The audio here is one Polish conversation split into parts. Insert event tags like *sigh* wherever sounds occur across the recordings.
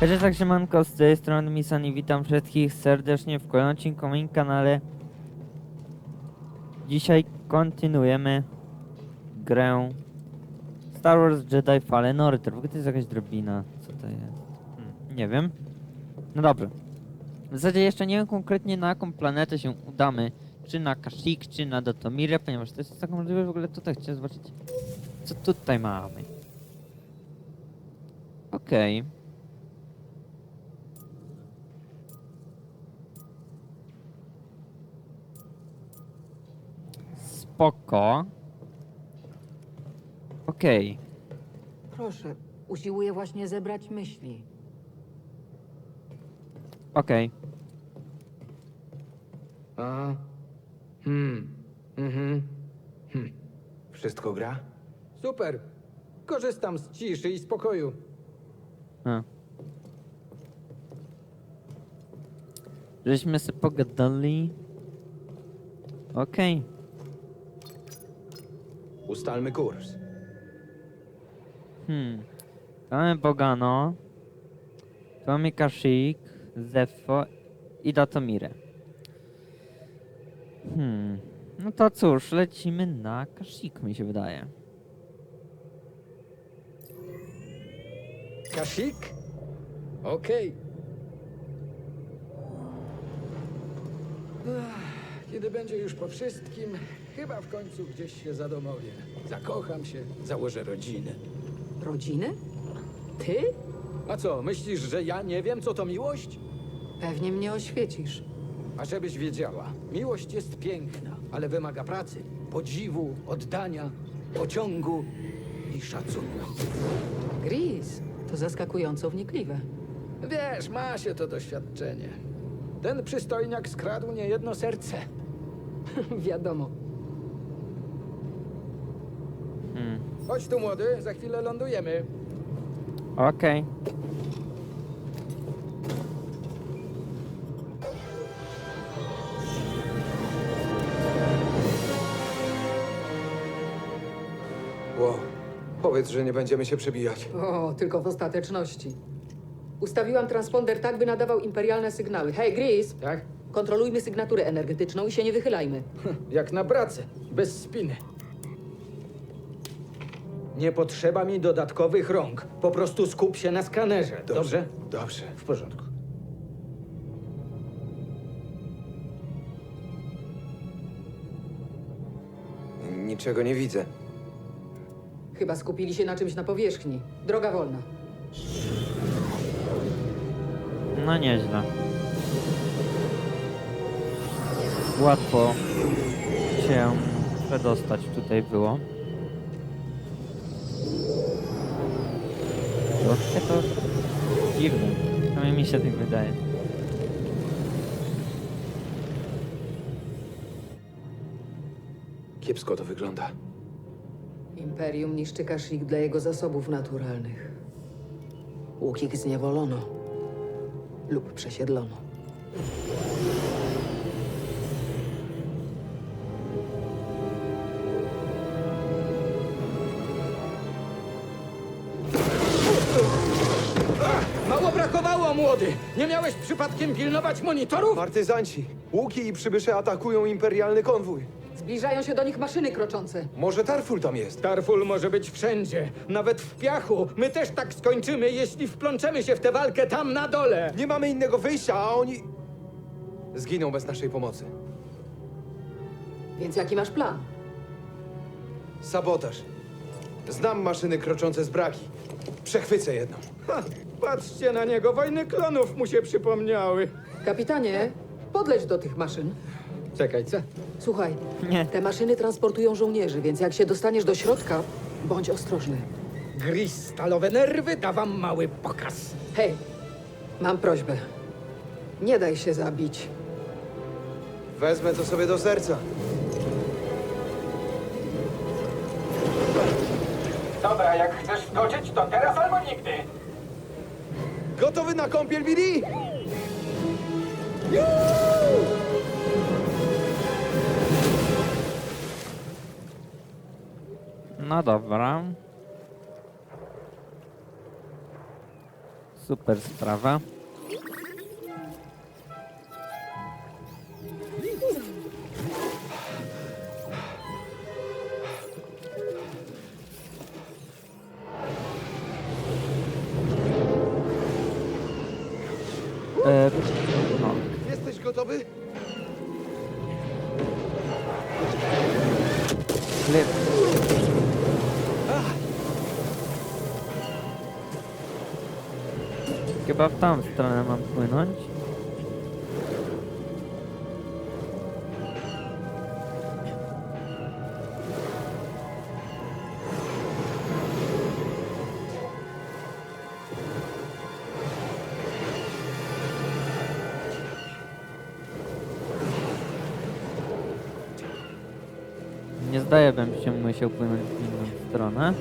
Cześć, tak siemanko, z tej strony Misan i witam wszystkich serdecznie w kolejnym odcinku moim kanale. Dzisiaj kontynuujemy grę Star Wars Jedi Fallen Order. W ogóle to jest jakaś drobina, co to jest? Hmm, nie wiem. No dobrze. W zasadzie jeszcze nie wiem konkretnie na jaką planetę się udamy. Czy na Kashyyyk, czy na Dotomirę, ponieważ to jest taką możliwość w ogóle tutaj. Chciałem zobaczyć, co tutaj mamy. Okej. Spoko. Okej. Proszę, usiłuję właśnie zebrać myśli. Okej. A. Hmm. Mhm. Hm. Wszystko gra? Super. Korzystam z ciszy i spokoju. A. Żeśmy sobie pogadali. Okej. Ustalmy kurs. Hmm. Tu mamy Bogano. Tu mamy Kashyyyk, Zeffo i Datomirę. Hmm. No to cóż, lecimy na Kashyyyk mi się wydaje. Kasik? Okej. Ach, Kiedy będzie już po wszystkim, chyba w końcu gdzieś się zadomowię. Zakocham się, założę rodzinę. Rodziny? Ty? A co, myślisz, że ja nie wiem, co to miłość? Pewnie mnie oświecisz. A żebyś wiedziała, miłość jest piękna, ale wymaga pracy, podziwu, oddania, pociągu i szacunku. Gris, to zaskakująco wnikliwe. Wiesz, ma się to doświadczenie. Ten przystojniak skradł niejedno serce. *laughs* Wiadomo. Chodź tu, młody, za chwilę lądujemy. Okej. Ło. Powiedz, że nie będziemy się przebijać. O, tylko w ostateczności. Ustawiłam transponder tak, by nadawał imperialne sygnały. Hej, Gris, Tak? kontrolujmy sygnaturę energetyczną i się nie wychylajmy. Jak na pracę, bez spiny. Nie potrzeba mi dodatkowych rąk. Po prostu skup się na skanerze. Dobrze? Dobrze. W porządku. Niczego nie widzę. Chyba skupili się na czymś na powierzchni. Droga wolna. No nieźle. Łatwo się przedostać tutaj było. Troszkę to dziwne. Przynajmniej mi się tak wydaje. Kiepsko to wygląda. Imperium niszczy Kashyyyk dla jego zasobów naturalnych. Łukik zniewolono lub przesiedlono. Nie miałeś przypadkiem pilnować monitorów? Partyzanci! Łuki i przybysze atakują imperialny konwój. Zbliżają się do nich maszyny kroczące. Może Tarful tam jest? Tarful może być wszędzie, nawet w piachu. My też tak skończymy, jeśli wplączemy się w tę walkę tam na dole. Nie mamy innego wyjścia, a oni... Zginą bez naszej pomocy. Więc jaki masz plan? Sabotaż. Znam maszyny kroczące z braki. Przechwycę jedną. Ha, patrzcie na niego, wojny klonów mu się przypomniały. Kapitanie, podleć do tych maszyn. Czekaj, co? Słuchaj, Nie. te maszyny transportują żołnierzy, więc jak się dostaniesz do środka, bądź ostrożny. Gris, stalowe nerwy, da wam mały pokaz. Hej, mam prośbę. Nie daj się zabić. Wezmę to sobie do serca. Dobra, jak chcesz skoczyć, to teraz albo nigdy. Gotowy na kąpiel, Billy? No dobra. Super sprawa. Chyba w tą stronę mam płynąć. Nie zdaje, bym się musiał płynąć w inną stronę.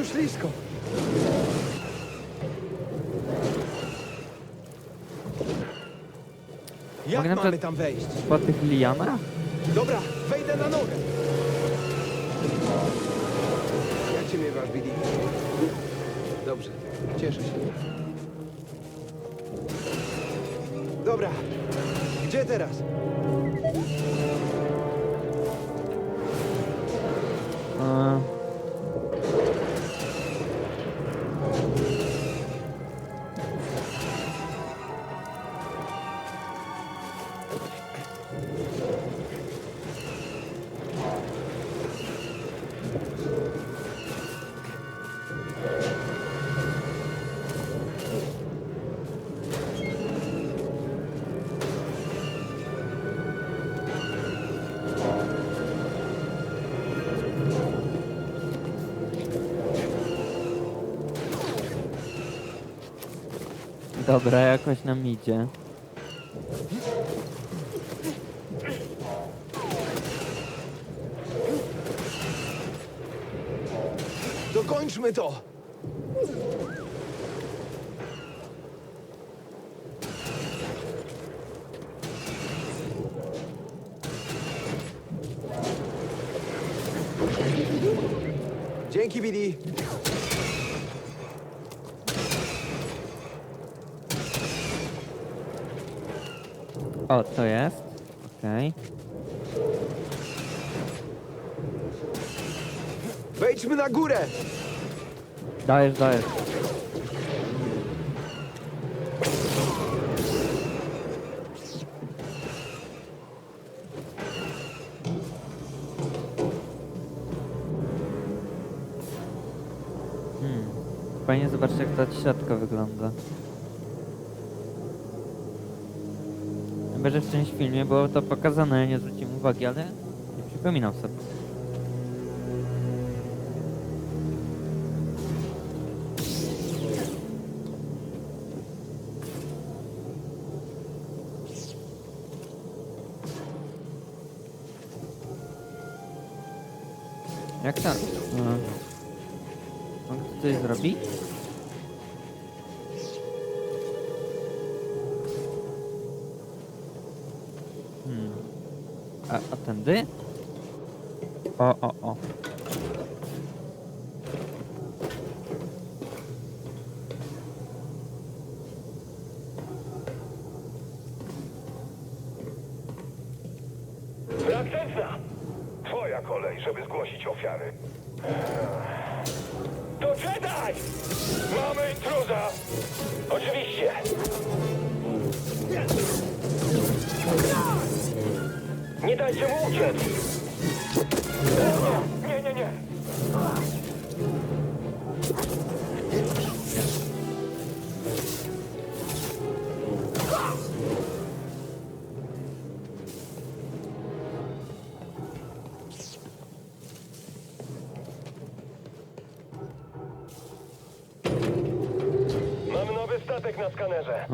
Tu ślisko. Jak Mogę na mamy przykład- tam wejść? Po tych lianach? Dobra, wejdę na nogę. Jak się miewasz, Billy? Dobrze, cieszę się. Dobra, gdzie teraz? Dobra, jakoś nam idzie. Dokończmy to! Dzięki, Billy. O, to jest. Okej. Wejdźmy na górę! Dajesz, dajesz. Hmm. Fajnie zobaczyć jak ta siatka wygląda. Chyba, że w czymś filmie było to pokazane, ja nie zwróciłem uwagi, ale nie przypominam sobie. Jak? E, Mogę coś zrobić? Hmm. A, a tędy? O, o, o. Charlie. Statek na skanerze.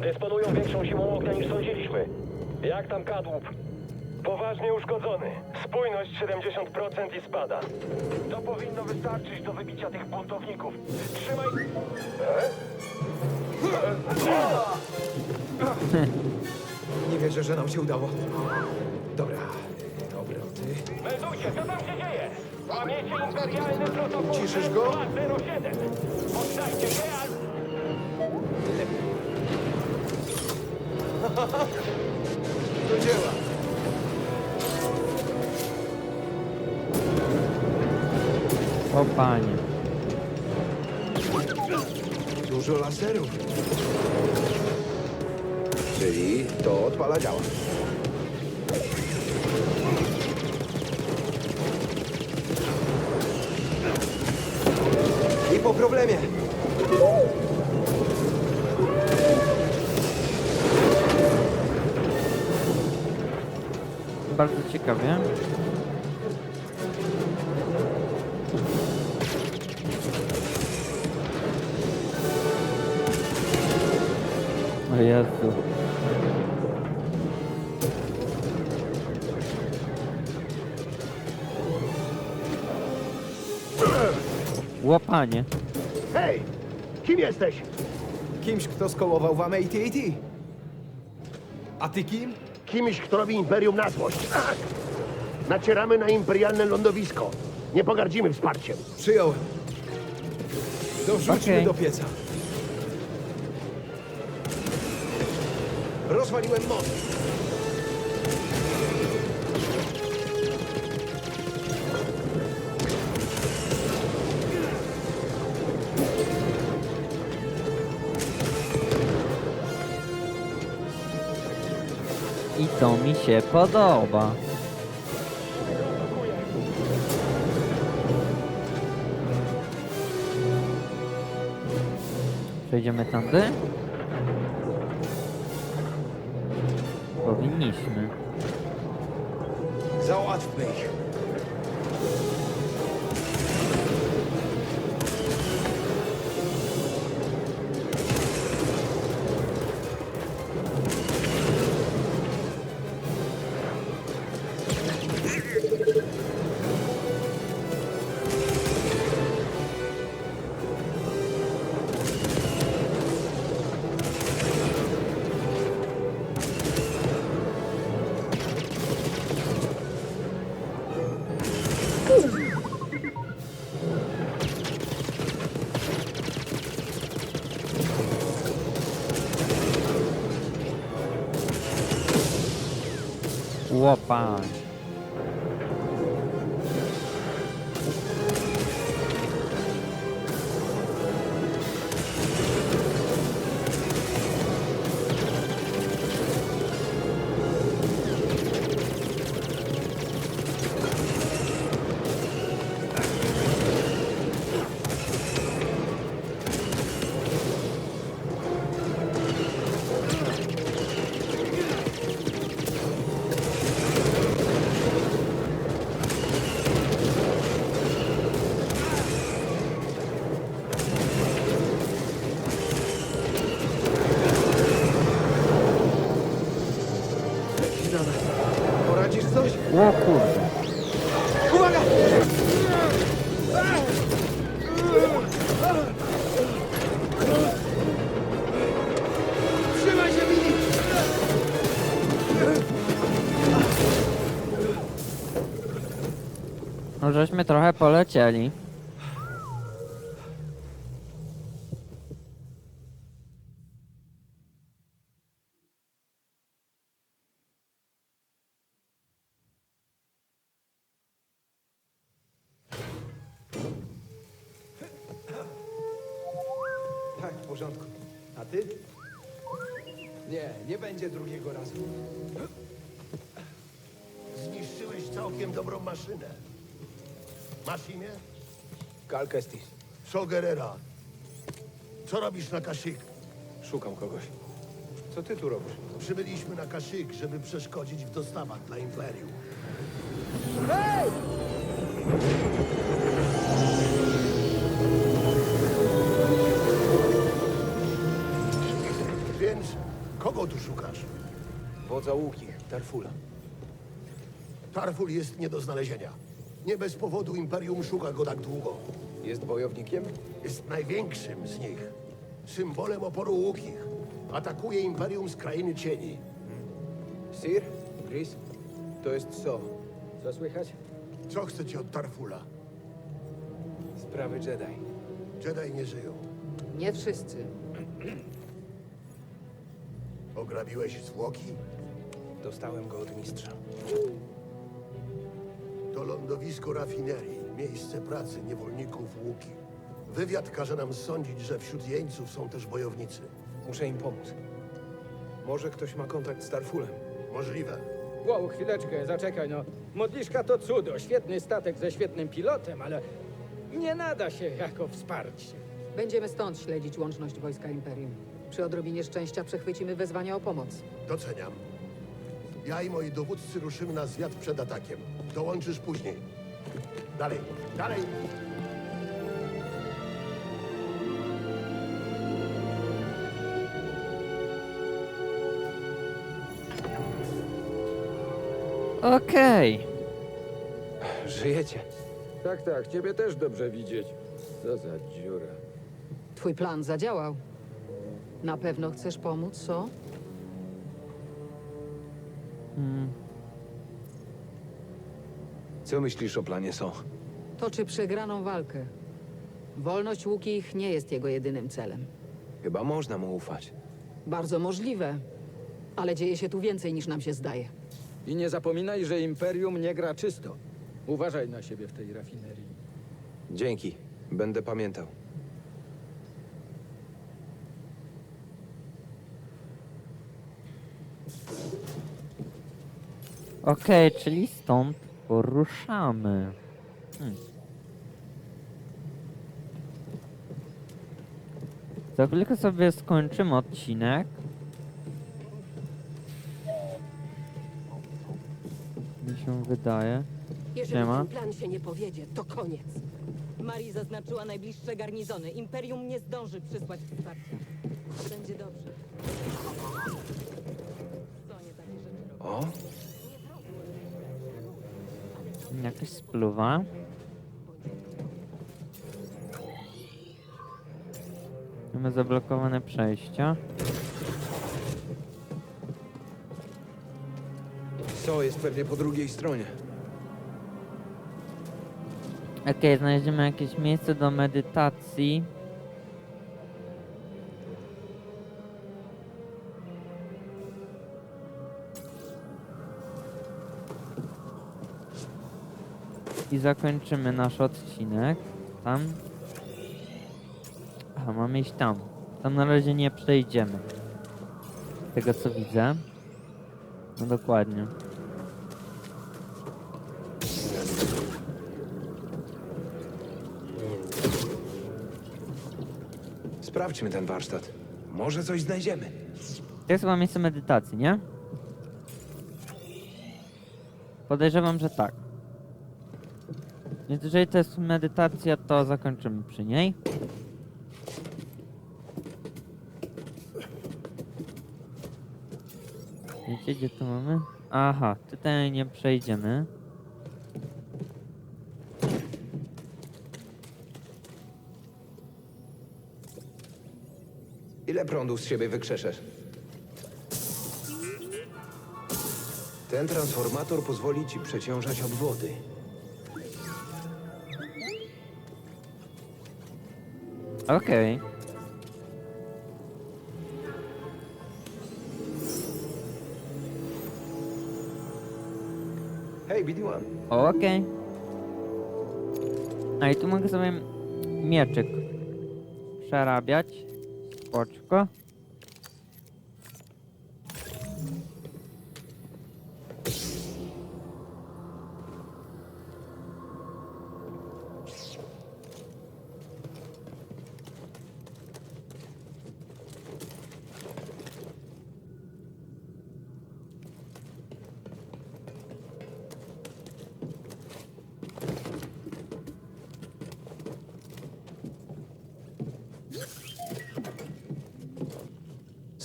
Dysponują większą siłą ognia niż sądziliśmy. Jak tam kadłub? Poważnie uszkodzony. Spójność 70% i spada. To powinno wystarczyć do wybicia tych buntowników. Trzymaj... *laughs* Nie wierzę, że nam się udało. Dobra, obroty. Meldujcie, co tam się dzieje? Łamiecie imperialny protokół Ciszysz go? 207. Poddajcie się, a... Do dzieła. O panie. Dużo laserów. Czyli to odpala działa. I po problemie. Bardzo ciekawie. O Jezu. Łopanie. Hej! Kim jesteś? Kimś, kto skołował wam AT&T. A ty kim? Kimś, kto robi Imperium na złość. Ach! Nacieramy na imperialne lądowisko. Nie pogardzimy wsparciem. Przyjąłem. Dorzućmy Okej. do pieca. Rozwaliłem most. Się podoba. Przejdziemy tamty? Powinniśmy. Załatwmy ich. 我吧 trochę polecieli. Shogerera. Co robisz na Kashyyyk? Szukam kogoś. Co ty tu robisz? Przybyliśmy na Kashyyyk, żeby przeszkodzić w dostawach dla Imperium. Więc kogo tu szukasz? Wodza łuki, Darfula. Tarful jest nie do znalezienia. Nie bez powodu Imperium szuka go tak długo. Jest bojownikiem? Jest największym z nich. Symbolem oporu łukich. Atakuje Imperium z krainy cieni. Sir? Gris? To jest co? Co słychać? Co chcecie od Tarfula? Sprawy Jedi. Jedi nie żyją. Nie wszyscy. Ograbiłeś zwłoki? Dostałem go od mistrza. To lądowisko rafinerii, miejsce pracy niewolników łuki. Wywiad każe nam sądzić, że wśród jeńców są też bojownicy. Muszę im pomóc. Może ktoś ma kontakt z Tarfulem. Możliwe. Wow, chwileczkę, zaczekaj no. Modliszka to cudo, świetny statek ze świetnym pilotem, ale nie nada się jako wsparcie. Będziemy stąd śledzić łączność wojska Imperium. Przy odrobinie szczęścia przechwycimy wezwania o pomoc. Doceniam. Ja i moi dowódcy ruszymy na zwiat przed atakiem. Dołączysz później. Dalej, dalej! Okej. Żyjecie. Tak, tak, ciebie też dobrze widzieć. Co za dziura. Twój plan zadziałał. Na pewno chcesz pomóc, co? Co myślisz o planie So? Toczy przegraną walkę. Wolność Łukich nie jest jego jedynym celem. Chyba można mu ufać. Bardzo możliwe, ale dzieje się tu więcej niż nam się zdaje. I nie zapominaj, że Imperium nie gra czysto. Uważaj na siebie w tej rafinerii. Dzięki. Będę pamiętał. Okej, czyli stąd poruszamy. Hmm. Za chwilkę sobie skończymy odcinek. Mi się wydaje. Jeżeli Siema. ten plan się nie powiedzie, to koniec. Mari zaznaczyła najbliższe garnizony. Imperium nie zdąży przysłać wsparcia. Będzie dobrze. Co nie takie rzeczy robią? O? Jakaś spluwa. Mamy zablokowane przejścia. So jest pewnie po drugiej stronie. Okej, znajdziemy jakieś miejsce do medytacji. I zakończymy nasz odcinek. Tam. Aha, mamy iść tam. Tam na razie nie przejdziemy. Z tego co widzę. No dokładnie. Sprawdźmy ten warsztat. Może coś znajdziemy. To jest chyba miejsce medytacji, nie? Podejrzewam, że tak. Więc jeżeli to jest medytacja, to zakończymy przy niej. Wiecie, gdzie to mamy? Aha, tutaj nie przejdziemy. Ile prądu z siebie wykrzeszesz? Ten transformator pozwoli ci przeciążać obwody. Okej. Hej, BD-1. Okej. A i tu mogę sobie mieczyk przerabiać. Spoczko.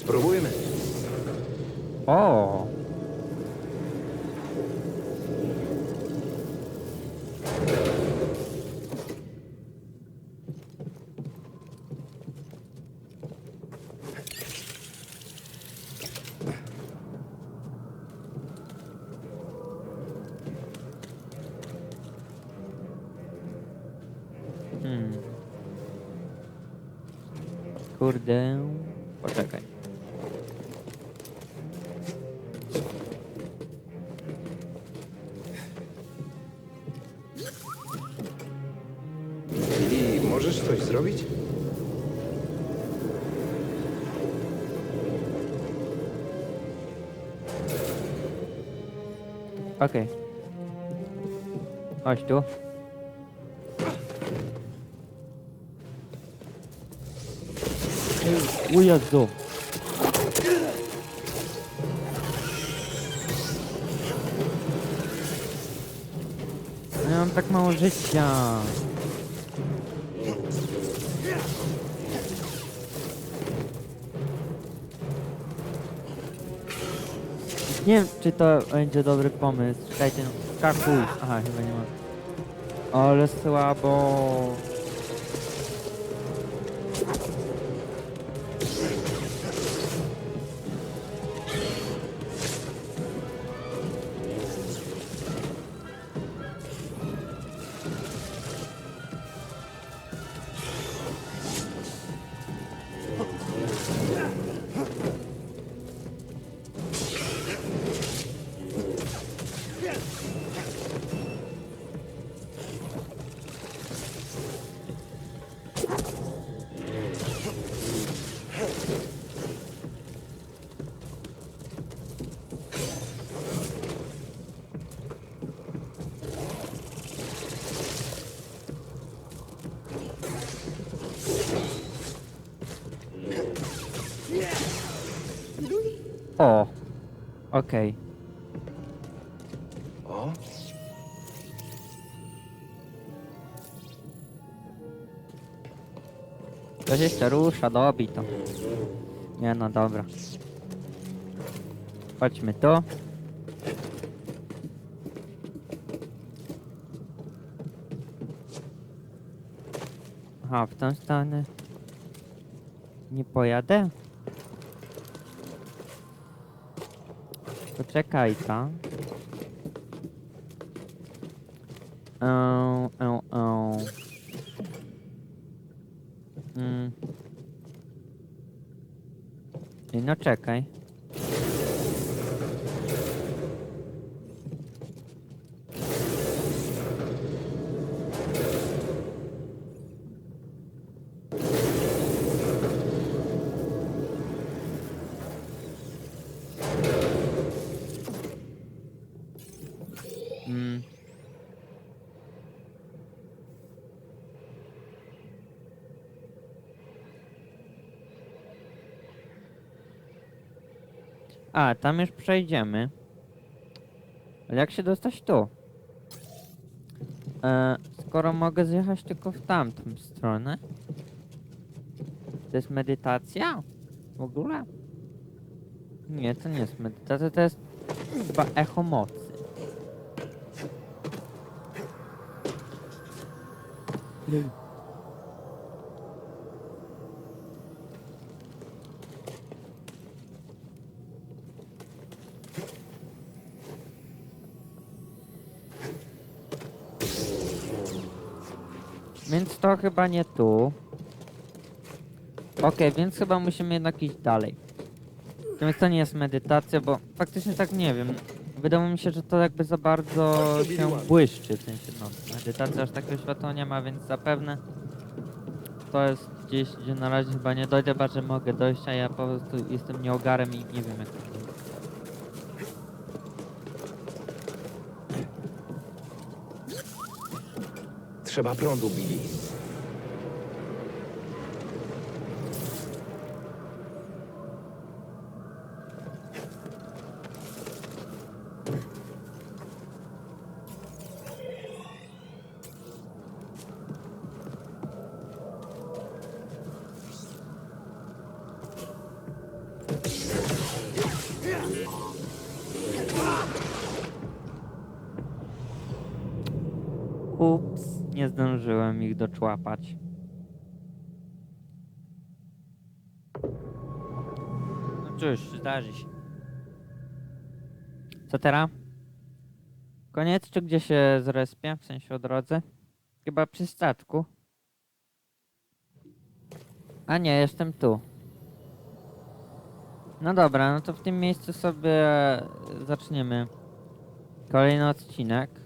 Spróbujmy. O. Oh. Hum. Cordão. Porta Poczekaj. Okej. Chodź tu. O Jezu. Ja mam tak mało życia. Nie wiem, czy to będzie dobry pomysł. Czekajcie, no. Aha, chyba nie ma. Ale słabo. Okej. O, Ktoś jeszcze rusza, dobi to. Nie no, dobra. Chodźmy tu. Aha, w tą stronę. Nie pojadę? Poczekaj tam. Eee, eee, eee. Mm. No czekaj. Mm. A, tam już przejdziemy. Ale jak się dostać tu? E, skoro mogę zjechać tylko w tamtą stronę. To jest medytacja? W ogóle? Nie, to nie jest medytacja, to jest chyba echo mocy. To chyba nie tu. Okej, więc chyba musimy jednak iść dalej. Więc to nie jest medytacja, bo faktycznie tak nie wiem. Wydawało mi się, że to jakby za bardzo się błyszczy, w sensie no, medytacja aż takiego światła nie ma, więc zapewne to jest gdzieś, gdzie na razie chyba nie dojdę, chyba że mogę dojść, a ja po prostu jestem nieogarem i nie wiem jak to zrobić. trzeba prądu, Billy. Ich doczłapać. No cóż, zdarzy się. Co teraz? Koniec, czy gdzie się zrespię? W sensie o drodze? Chyba przy statku. A nie, jestem tu. No dobra, no to w tym miejscu sobie zaczniemy kolejny odcinek.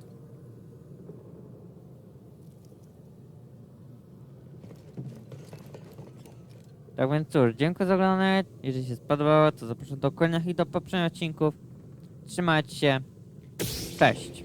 Tak więc cóż, dziękuję za oglądanie. Jeżeli się spodobało, to zapraszam do kolejnych i do poprzednich odcinków. Trzymajcie się. Cześć.